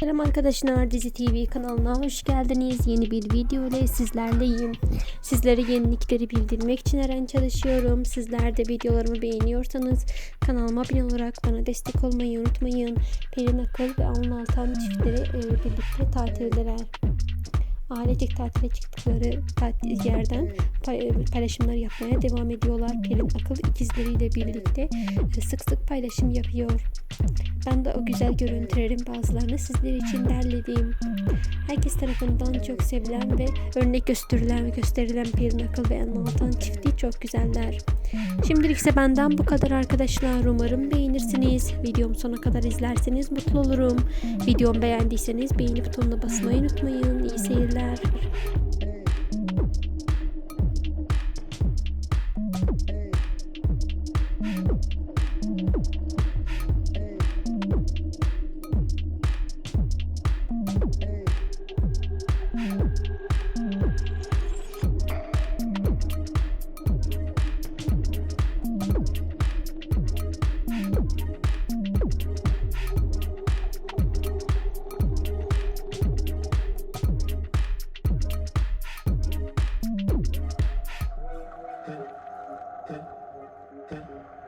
Selam arkadaşlar Dizi TV kanalına hoş geldiniz. Yeni bir video ile sizlerleyim. Sizlere yenilikleri bildirmek için her an çalışıyorum. Sizler de videolarımı beğeniyorsanız kanalıma abone olarak bana destek olmayı unutmayın. Pelin Akıl ve Alın Altan çiftleri e, birlikte tatildeler. Ailecek tatile çıktıkları tatil yerden pay- paylaşımlar yapmaya devam ediyorlar. Pelin Akıl ikizleriyle birlikte e, sık sık paylaşım yapıyor. Ben de o güzel görüntülerin bazılarını sizler için derledim. Herkes tarafından çok sevilen ve örnek gösterilen gösterilen Pelin Akıl ve Anlatan çifti çok güzeller. Şimdilik ise benden bu kadar arkadaşlar. Umarım beğenirsiniz. Videomu sona kadar izlerseniz mutlu olurum. Videomu beğendiyseniz beğeni butonuna basmayı unutmayın. İyi seyirler. Okay.